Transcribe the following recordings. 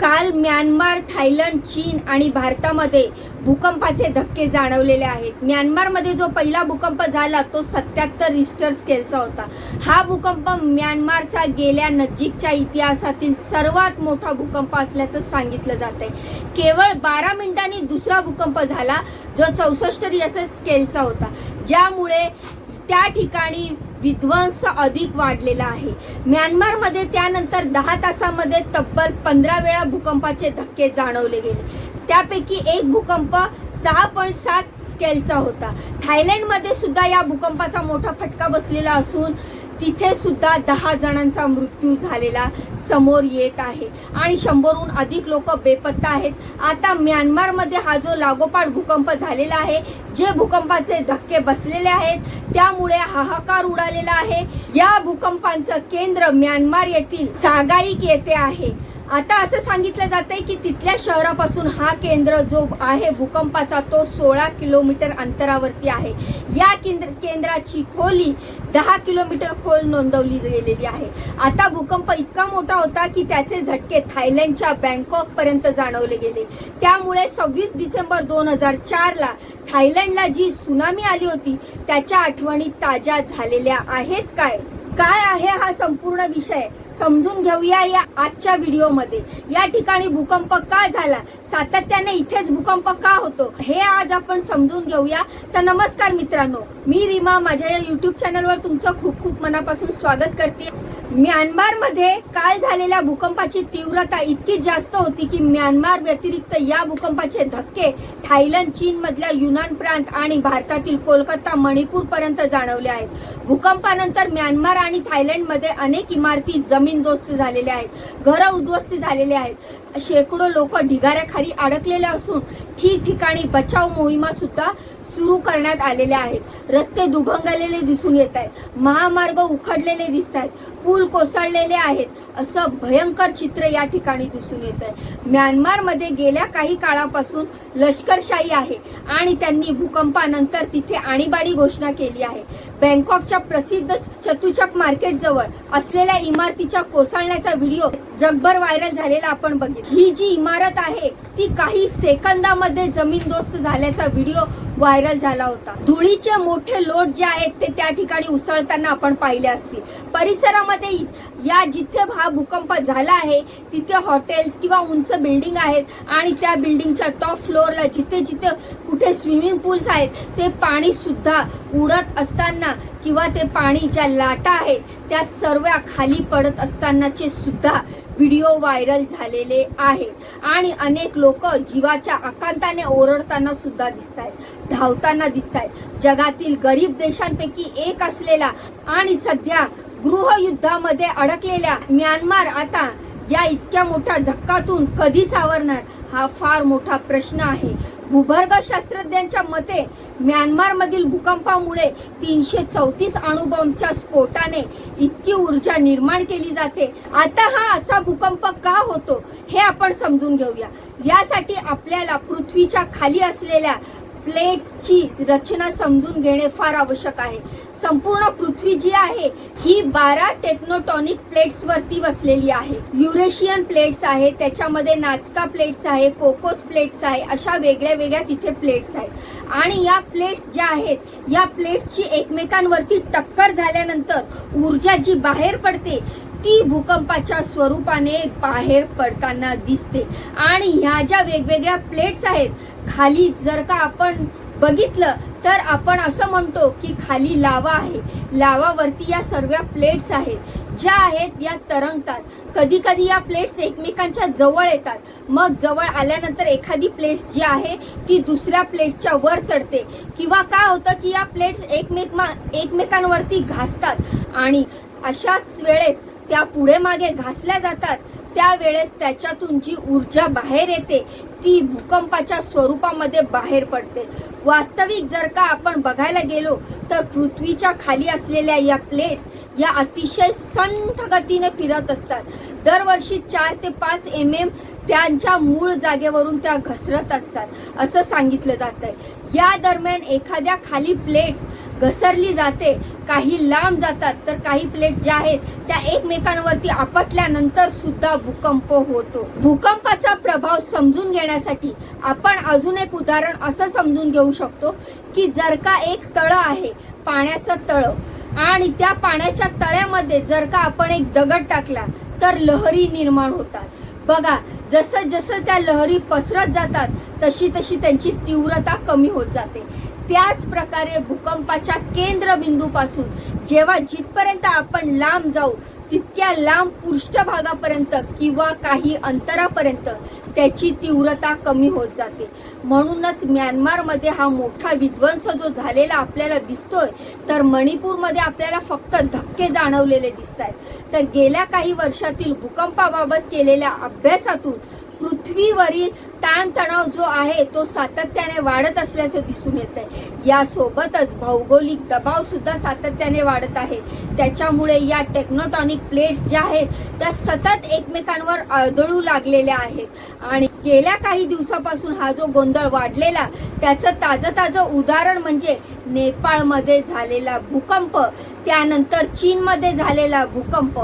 काल Myanmar Thailand चीन आणि भारतामध्ये भूकंपाचे धक्के जाणवलेले आहेत. म्यानमारमध्ये जो पहिला भूकंप झाला तो सत्याहत्तर रिस्टर स्केलचा होता. हा भूकंप म्यानमारचा गेल्या नजीकच्या इतिहासातील सर्वात मोठा भूकंप असल्याचं सांगितलं जात आहे केवळ बारा मिनिटांनी दुसरा भूकंप झाला जो चौसष्ट रिस्टर स्केलचा होता. ज्यामुळे त्या ठिकाणी विध्वंस अधिक वाढलेला आहे. म्यानमारमध्ये त्यानंतर दहा तासामध्ये तब्बल पंधरा वेळा भूकंपाचे धक्के जाणवले गेले. त्यापैकी एक भूकंप सहा पॉईंट सात स्केलचा होता. थायलंडमध्ये सुद्धा या भूकंपाचा मोठा फटका बसलेला असून तिथे सुद्धा दहा जणांचा मृत्यू झालेला समोर येत आहे. आणि शंभरहून अधिक लोक बेपत्ता आहेत. आता म्यानमारमध्ये हा जो लागोपाठ भूकंप झालेला आहे जे भूकंपाचे धक्के बसलेले आहेत त्यामुळे हाहाकार उडालेला आहे. या भूकंपांचं केंद्र म्यानमार येथील सागाईक येथे आहे. आता असं सांगितलं जात आहे की तिथल्या शहरापासून हा केंद्र जो आहे भूकंपाचा तो सोळा किलोमीटर अंतरावरती आहे. या केंद्र केंद्राची खोली दहा किलोमीटर खोल नोंदवली गेलेली आहे. आता भूकंप इतका मोठा होता की त्याचे झटके थायलंडच्या बँकॉक पर्यंत जाणवले गेले. त्यामुळे सव्वीस डिसेंबर दोन हजार चारला थायलंडला जी सुनामी आली होती त्याच्या आठवणी ताज्या झालेल्या आहेत काय? काय आहे हा संपूर्ण विषय? समजून घेऊया या आजच्या व्हिडिओमध्ये. या ठिकाणी भूकंप का झाला? सातत्याने इथेच भूकंप का होतो? हे आज आपण समजून घेऊया. तर नमस्कार मित्रांनो मी रीमा. माझ्या या युट्यूब चॅनलवर तुमचं खूप खूप मनापासून स्वागत करते. म्यानमारमध्ये काल झालेल्या भूकंपाची तीव्रता इतकी जास्त होती की म्यानमार व्यतिरिक्त या भूकंपाचे धक्के थायलंड चीनमधल्या युनान प्रांत आणि भारतातील कोलकाता मणिपूरपर्यंत जाणवले आहेत. भूकंपानंतर म्यानमार आणि थायलंडमध्ये अनेक इमारती जमीनदोस्त झालेल्या आहेत घरं उद्ध्वस्त झालेले आहेत. शेकडो लोक ढिगाऱ्याखाली अडकलेले असून ठिकठिकाणी बचाव मोहिमा सुद्धा सुरू करण्यात आलेल्या आहेत. रस्ते दुभंगलेले दिसून येत आहेत. महामार्ग उखडलेले दिसत आहेत. पूल कोसळलेले आहेत. असं भयंकर चित्र या ठिकाणी दिसून येत आहे. म्यानमारमध्ये गेल्या काही काळापासून लष्करशाही आहे आणि त्यांनी भूकंपानंतर तिथे आणीबाणी घोषणा केली आहे. बँकॉकच्या प्रसिद्ध चतुचक मार्केट जवळ असलेल्या इमारतीच्या कोसळण्याचा व्हिडिओ जगभर व्हायरल झालेला आपण बघितला. ही जी इमारत आहे ती काही सेकंदामध्ये जमीनदोस्त झाल्याचा व्हिडिओ व्हायरल झाला होता. धुळीचे मोठे लोट जे आहेत ते त्या ठिकाणी उसळताना आपण पाहिले असतील परिसरामध्ये या जिथे हा भूकंप झाला आहे तिथे हॉटेल्स किंवा उंच बिल्डिंग आहेत आणि त्या बिल्डिंगच्या टॉप फ्लोअरला जिथे जिथे कुठे स्विमिंग पूल्स आहेत ते पाणीसुद्धा उडत असताना किंवा ते पाणी ज्या लाटा आहेत त्या सर्व खाली पडत असतानाचे सुद्धा व्हिडिओ व्हायरल झालेले आहेत आणि अनेक लोक जीवाच्या आकांताने ओरडताना सुद्धा दिसत आहेत धावताना दिसत आहेत जगातील गरीब देशांपैकी एक असलेला आणि सध्या गृहयुद्धामध्ये अडकलेल्या म्यानमार आता या इतक्या मोठ्या धक्कातून कधी सावरणार हा फार मोठा प्रश्न आहे. भूगर्भ शास्त्रज्ञांच्या मते म्यानमारमधील भूकंपामुळे तीनशे चौतीस अणुबॉम्बच्या स्फोटाने इतकी ऊर्जा निर्माण केली जाते. आता हा असा भूकंप का होतो हे आपण समजून घेऊया. यासाठी आपल्याला पृथ्वीच्या खाली असलेल्या प्लेट्सची रचना समजून घेणे फार आवश्यक आहे. संपूर्ण पृथ्वी जी आहे ही बारा टेक्नोटॉनिक प्लेट्स वरती बसलेली आहे. युरेशियन प्लेट्स आहे त्याच्यामध्ये नाचका प्लेट्स आहे कोकोस प्लेट्स आहे अशा वेगळ्या वेगळ्या तिथे प्लेट्स आहेत. आणि या प्लेट्स ज्या आहेत या प्लेट्सची एकमेकांवरती टक्कर झाल्यानंतर ऊर्जा जी बाहेर पडते ती भूकंपाच्या स्वरूपाने बाहेर पडताना दिसते. आणि ह्या ज्या वेगवेगळ्या प्लेट्स आहेत खाली जर का आपण बघितलं तर आपण असं म्हणतो की खाली लावा आहे. लावावरती या सर्व प्लेट्स आहेत ज्या आहेत या तरंगतात. कधी कधी या प्लेट्स एकमेकांच्या जवळ येतात. मग जवळ आल्यानंतर एखादी प्लेट्स जी आहे ती दुसऱ्या प्लेट्सच्या वर चढते. किंवा काय होतं की या प्लेट्स एकमेक एकमेकांवरती घासतात. आणि अशाच वेळेस त्या पुढे मागे घासल्या जातात. त्यावेळेस त्याच्यातून जी ऊर्जा बाहेर येते ती भूकंपाच्या स्वरूपामध्ये बाहेर पडते. वास्तविक जर का आपण बघायला गेलो तर पृथ्वीच्या खाली असलेल्या या प्लेट्स या अतिशय संथ गतीने फिरत असतात. दरवर्षी चार ते पाच एम एम त्यांच्या मूळ जागेवरून त्या घसरत असतात असं सांगितलं जात आहे या दरम्यान एखाद्या खाली प्लेट घसरली जाते काही लांब जातात तर काही प्लेट ज्या आहेत त्या एकमेकांवरती आपटल्यानंतर सुद्धा भूकंप होतो. भूकंपाचा प्रभाव समजून घेण्यासाठी आपण अजून एक उदाहरण असं समजून घेऊ शकतो की जर का एक तळं आहे पाण्याचं तळं आणि त्या पाण्याच्या तळ्यामध्ये जर का आपण एक दगड टाकला तर लहरी निर्माण होतात. बघा जसं जसं त्या लहरी पसरत जातात तशी तशी त्यांची तीव्रता कमी होत जाते. त्याच प्रकारे भूकंपाच्या केंद्रबिंदूपासून जेव्हा जिथपर्यंत आपण लांब जाऊ तितक्या लांब पृष्ठभागापर्यंत किंवा काही अंतरापर्यंत त्याची तीव्रता कमी होत जाते. म्हणूनच म्यानमारमध्ये हा मोठा विध्वंस जो झालेला आपल्याला दिसतोय तर मणिपूरमध्ये आपल्याला फक्त धक्के जाणवलेले दिसत आहेत तर गेल्या काही वर्षातील भूकंपाबाबत केलेल्या अभ्यासातून पृथ्वीवरील ताणतणाव जो आहे तो सातत्याने वाढत असल्याचं दिसून येत आहे यासोबतच भौगोलिक दबाव सुद्धा सातत्याने वाढत आहे. त्याच्यामुळे या टेक्नोटॉनिक प्लेट्स ज्या आहेत त्या सतत एकमेकांवर आदळू लागलेल्या आहेत. आणि गेल्या काही दिवसापासून हा जो गोंधळ वाढलेला त्याचं ताजं ताजं उदाहरण म्हणजे नेपाळमध्ये झालेला भूकंप त्यानंतर चीनमध्ये झालेला भूकंप.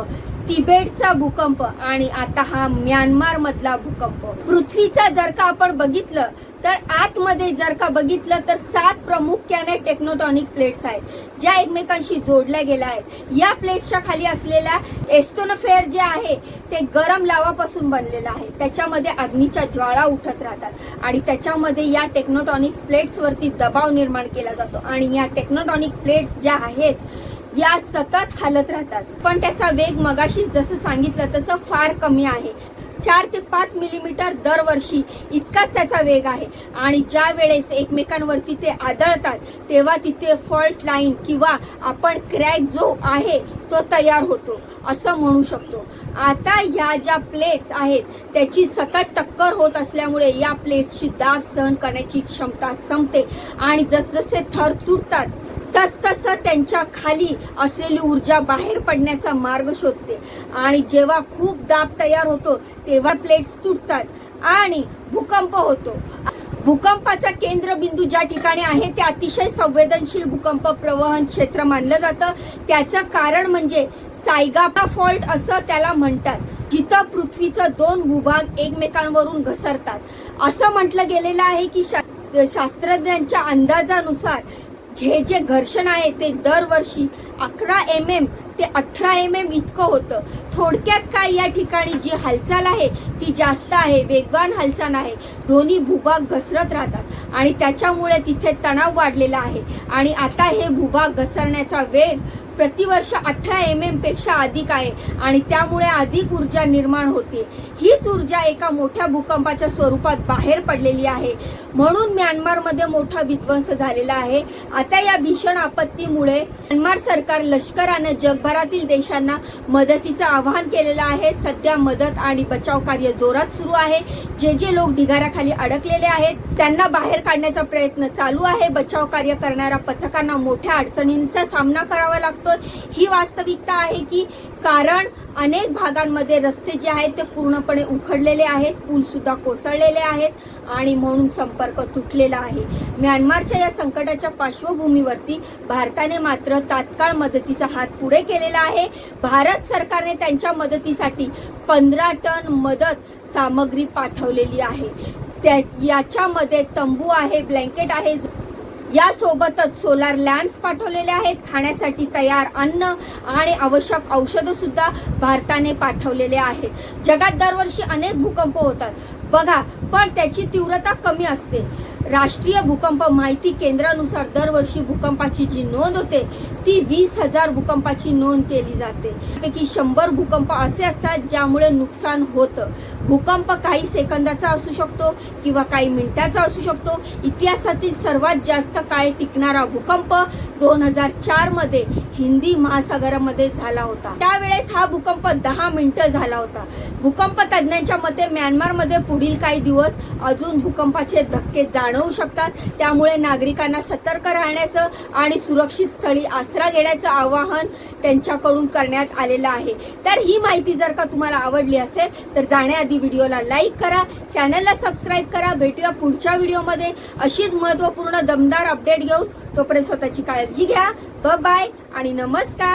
तिबेटचा भूकंप आणि आता हा म्यानमार मधला भूकंप. पृथ्वीचा जर का आपण बघितलं तर आतमध्ये जर का बघितलं तर सात प्रामुख्याने टेक्नोटॉनिक प्लेट्स आहेत ज्या एकमेकांशी जोडल्या गेल्या आहेत. या प्लेट्सच्या खाली असलेल्या एस्टोनोफेअर जे आहे ते गरम लावापासून बनलेलं आहे. त्याच्यामध्ये अग्नीच्या ज्वाळा उठत राहतात आणि त्याच्यामध्ये या टेक्नोटॉनिक प्लेट्सवरती दबाव निर्माण केला जातो. आणि या टेक्नोटॉनिक प्लेट्स ज्या आहेत या सतत हालत राहतात. पण त्याचा वेग मगाशी जसं सांगितलं तसं फार कमी आहे. चार ते पाच मिलीमीटर दरवर्षी इतकाच त्याचा वेग आहे. आणि ज्या वेळेस एकमेकांवरती ते आदळतात तेव्हा तिथे फॉल्ट लाईन किंवा आपण क्रॅक जो आहे तो तयार होतो. असं म्हणू शकतो. आता ह्या ज्या प्लेट्स आहेत त्याची सतत टक्कर होत असल्यामुळे या प्लेट्सची दाब सहन करण्याची क्षमता संपते. आणि जसजसे थर तुटतात तसतसं त्यांच्या खाली असलेली ऊर्जा बाहेर पडण्याचा मार्ग शोधते. आणि जेव्हा खूप दाब तयार होतो तेव्हा प्लेट्स तुटतात आणि भूकंप होतो. भूकंपाचा केंद्रबिंदू ज्या ठिकाणी आहे ते अतिशय संवेदनशील भूकंप प्रवहन क्षेत्र मानलं जातं. त्याचं कारण म्हणजे सायगापा फॉल्ट असं त्याला म्हणतात. जिथं पृथ्वीचं दोन भूभाग एकमेकांवरून घसरतात. असं म्हटलं गेलेलं आहे की शा- शास्त्रज्ञांच्या अंदाजानुसार जे जे घर्षण आहे ते दरवर्षी अकरा एम एम ते अठरा एम एम इतकं होतं. थोडक्यात काय या ठिकाणी जी हालचाल आहे ती जास्त आहे वेगवान हालचाल आहे. दोन्ही भूभाग घसरत राहतात आणि त्याच्यामुळे तिथे तणाव वाढलेला आहे. आणि आता हे भूभाग घसरण्याचा वेग प्रतिवर्ष अठरा एम एमपेक्षा अधिक आहे आणि त्यामुळे अधिक ऊर्जा निर्माण होते. हीच ऊर्जा एका मोठ्या भूकंपाच्या स्वरूपात बाहेर पडलेली आहे. म्हणून म्यानमारमध्ये मोठा विध्वंस झालेला आहे. आता या भीषण आपत्तीमुळे म्यानमार सरकार लष्करानं जगभरातील देशांना मदतीचं आवाहन केलेलं आहे. सध्या मदत आणि बचाव कार्य जोरात सुरू आहे. जे जे लोक ढिगाऱ्याखाली अडकलेले आहेत त्यांना बाहेर काढण्याचा प्रयत्न चालू आहे. बचाव कार्य करणाऱ्या पथकांना मोठ्या अडचणींचा सामना करावा लागतोय. ही वास्तविकता आहे की कारण अनेक भागांमध्ये रस्ते जे आहेत ते पूर्णपणे उखडलेले आहेत पूलसुद्धा कोसळलेले आहेत आणि म्हणून संपर्क तुटलेला आहे. म्यानमारच्या या संकटाच्या पार्श्वभूमीवरती भारताने मात्र तात्काळ मदतीचा हात पुढे केलेला आहे. भारत सरकारने त्यांच्या मदतीसाठी पंधरा टन मदत सामग्री पाठवलेली आहे. त्या याच्यामध्ये तंबू आहे ब्लँकेट आहे. यासोबतच सोलार लॅम्प्स पाठवलेले आहेत. खाण्यासाठी तयार अन्न आणि आवश्यक औषधं सुद्धा भारताने पाठवलेले आहेत. जगात दरवर्षी अनेक भूकंप होतात. बघा पण त्याची तीव्रता कमी असते. राष्ट्रीय भूकंप माहिती केंद्रानुसार दरवर्षी भूकंपाची जी नोंद होते ती वीस हजार भूकंपाची नोंद केली जाते. त्यापैकी शंभर भूकंप असे असतात ज्यामुळे नुकसान होतं. भूकंप काही सेकंदाचा असू शकतो किंवा काही मिनिटाचा असू शकतो. इतिहासातील सर्वात जास्त काळ टिकणारा भूकंप दोन हजार चारमध्ये हिंदी महासागरामध्ये झाला होता. त्यावेळेस हा भूकंप दहा मिनिटं झाला होता. भूकंप तज्ज्ञांच्या मते म्यानमारमध्ये पुढील काही दिवस अजून भूकंपाचे धक्के जाणवू शकतात. त्यामुळे नागरिकांना सतर्क राहण्याचं आणि सुरक्षित स्थळी आसरा घेण्याचं आवाहन त्यांच्याकडून करण्यात आलेलं आहे. तर ही माहिती जर का तुम्हाला आवडली असेल तर जाण्याआधी व्हिडिओला लाईक करा चॅनलला सबस्क्राईब करा भेटूया पुढच्या व्हिडिओमध्ये. अशीच महत्त्वपूर्ण दमदार अपडेट घेऊन तोपर्यंत स्वतःची काळजी घ्या. ब बाय आणि नमस्कार.